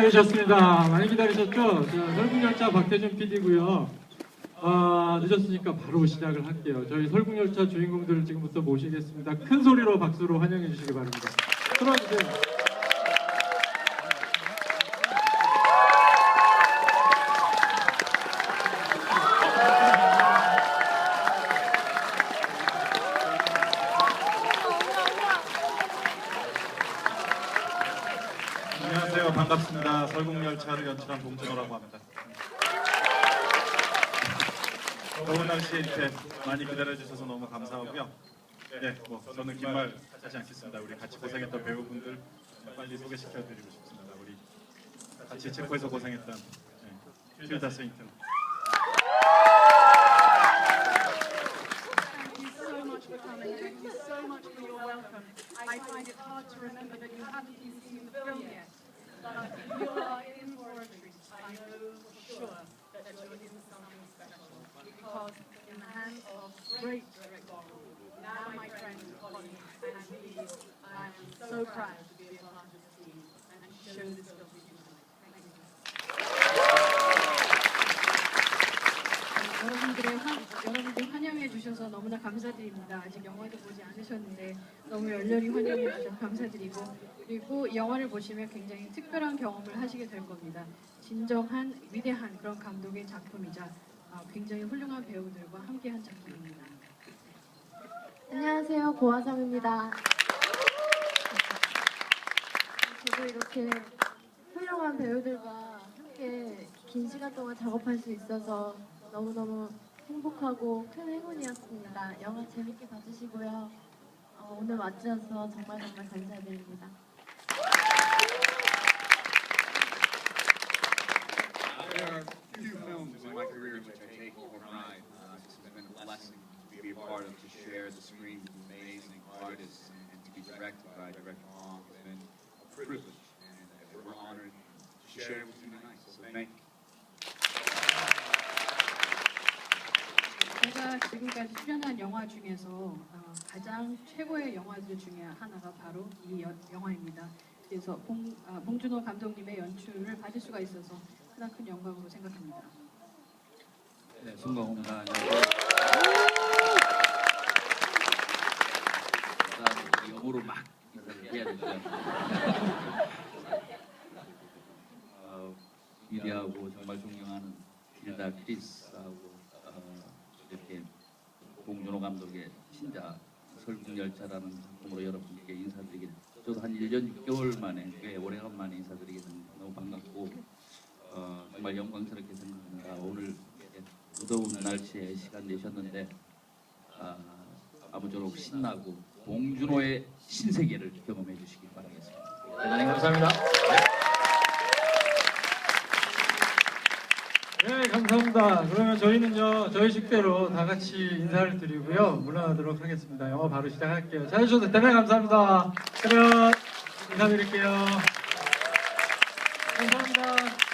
기다리셨습니다. 많이 기다리셨죠? 자, 설국열차 박태준 PD고요. 아, 늦었으니까 바로 시작을 할게요. 저희 설국열차 주인공들을 지금부터 모시겠습니다. 큰 소리로 박수로 환영해 주시기 바랍니다. 들어와주세요. 안녕하세요. 반갑습니다. 설국열차를 연출한 봉준호라고 합니다. 더운 날씨에 이렇게 많이 기다려주셔서 너무 감사하고요. 네, 뭐 저는 긴 말 하지 않겠습니다. 우리 같이 고생했던 배우분들 빨리 소개시켜드리고 싶습니다. 우리 같이 체코에서 고생했던 네, 틸다 세인트. Thank you so much for coming. Thank you so much welcome. I find it hard to remember that you haven't even seen the film yet. But you are in treat. I know for sure that you're in something special. Because in the hands of great director, now my friend, colleague, and I am so proud to be a part of this team and show this 주셔서 너무나 감사드립니다. 아직 영화도 보지 않으셨는데 너무 열렬히 환영해 주셔서 감사드리고 그리고 이 영화를 보시면 굉장히 특별한 경험을 하시게 될 겁니다. 진정한 위대한 그런 감독의 작품이자 아, 굉장히 훌륭한 배우들과 함께한 작품입니다. 안녕하세요. 고화성입니다. 저도 이렇게 훌륭한 배우들과 함께 긴 시간 동안 작업할 수 있어서 너무너무 행복하고 큰 행운이었습니다. 영화 재밌게 봐주시고요. 어, 오늘 와주셔서 정말 정말 감사드립니다. Uh, uh. 지금까지 출연한 영화 중에서 어, 가장 최고의 영화들 중에 하나가 바로 이 여- 영화입니다. 그래서 봉, 아, 봉준호 감독님의 연출을 받을 수가 있어서 가장 큰 영광으로 생각합니다. 네, 송강호입니다. 일단 영어로 막 해야 되죠. 어, 위대하고 정말 존경하는 길다 크리스하고 봉준호 감독의 신작 설국열차라는 작품으로 여러분께 인사드리게 저도 한 1년 6개월 만에 꽤 오래간만에 인사드리게 됩니다. 너무 반갑고 어, 정말 영광스럽게 생각합니다. 오늘 무더운 날씨에 시간 내셨는데 아, 아무쪼록 신나고 봉준호의 신세계를 경험해 주시기 바라겠습니다. 대단히 감사합니다. 감사합니다. 그러면 저희는요, 저희 식대로 다 같이 인사를 드리고요, 물러나도록 하겠습니다. 영화 바로 시작할게요. 잘해주셔서 대단히 감사합니다. 그러면 인사드릴게요. 감사합니다.